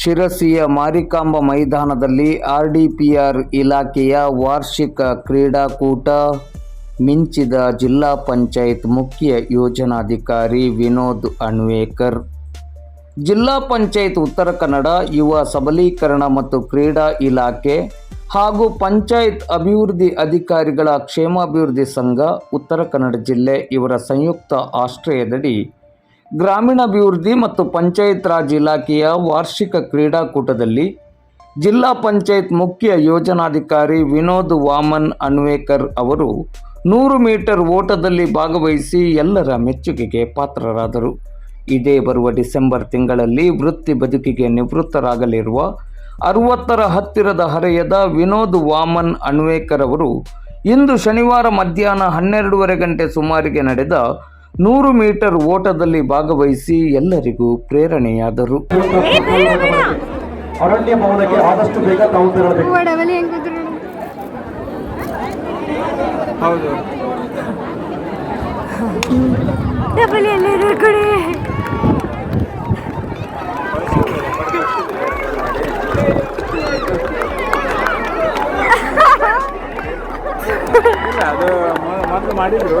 ಶಿರಸಿಯ ಮಾರಿಕಾಂಬ ಮೈದಾನದಲ್ಲಿ ಆರ್ಡಿಪಿಆರ್ ಇಲಾಖೆಯ ವಾರ್ಷಿಕ ಕ್ರೀಡಾಕೂಟ ಮಿಂಚಿದ ಜಿಲ್ಲಾ ಪಂಚಾಯತ್ ಮುಖ್ಯ ಯೋಜನಾಧಿಕಾರಿ ವಿನೋದ್ ಅಣ್ವೇಕರ್. ಜಿಲ್ಲಾ ಪಂಚಾಯತ್ ಉತ್ತರ ಕನ್ನಡ, ಯುವ ಸಬಲೀಕರಣ ಮತ್ತು ಕ್ರೀಡಾ ಇಲಾಖೆ ಹಾಗೂ ಪಂಚಾಯತ್ ಅಭಿವೃದ್ಧಿ ಅಧಿಕಾರಿಗಳ ಕ್ಷೇಮಾಭಿವೃದ್ಧಿ ಸಂಘ, ಉತ್ತರ ಕನ್ನಡ ಜಿಲ್ಲೆ ಇವರ ಸಂಯುಕ್ತ ಆಶ್ರಯದಡಿ ಗ್ರಾಮೀಣಾಭಿವೃದ್ಧಿ ಮತ್ತು ಪಂಚಾಯತ್ ರಾಜ್ ಇಲಾಖೆಯ ವಾರ್ಷಿಕ ಕ್ರೀಡಾಕೂಟದಲ್ಲಿ ಜಿಲ್ಲಾ ಪಂಚಾಯತ್ ಮುಖ್ಯ ಯೋಜನಾಧಿಕಾರಿ ವಿನೋದ್ ವಾಮನ್ ಅನ್ವೇಕರ್ ಅವರು ನೂರು ಮೀಟರ್ ಓಟದಲ್ಲಿ ಭಾಗವಹಿಸಿ ಎಲ್ಲರ ಮೆಚ್ಚುಗೆಗೆ ಪಾತ್ರರಾದರು. ಇದೇ ಬರುವ ಡಿಸೆಂಬರ್ ತಿಂಗಳಲ್ಲಿ ವೃತ್ತಿ ಬದುಕಿಗೆ ನಿವೃತ್ತರಾಗಲಿರುವ ಅರವತ್ತರ ಹತ್ತಿರದ ಹರೆಯದ ವಿನೋದ್ ವಾಮನ್ ಅಣ್ವೇಕರ್ ಅವರು ಇಂದು ಶನಿವಾರ ಮಧ್ಯಾಹ್ನ ಹನ್ನೆರಡೂವರೆ ಗಂಟೆ ಸುಮಾರಿಗೆ ನಡೆದ ನೂರು ಮೀಟರ್ ಓಟದಲ್ಲಿ ಭಾಗವಹಿಸಿ ಎಲ್ಲರಿಗೂ ಪ್ರೇರಣೆಯಾದರು. ಅರಣ್ಯ ಭವನಕ್ಕೆ ಆದಷ್ಟು ಬೇಗ ತಾವು ತೆರಳಬೇಕು. ಹೌದು. ಅದು ಮೊ- ಮಾಡಿದ್ರು.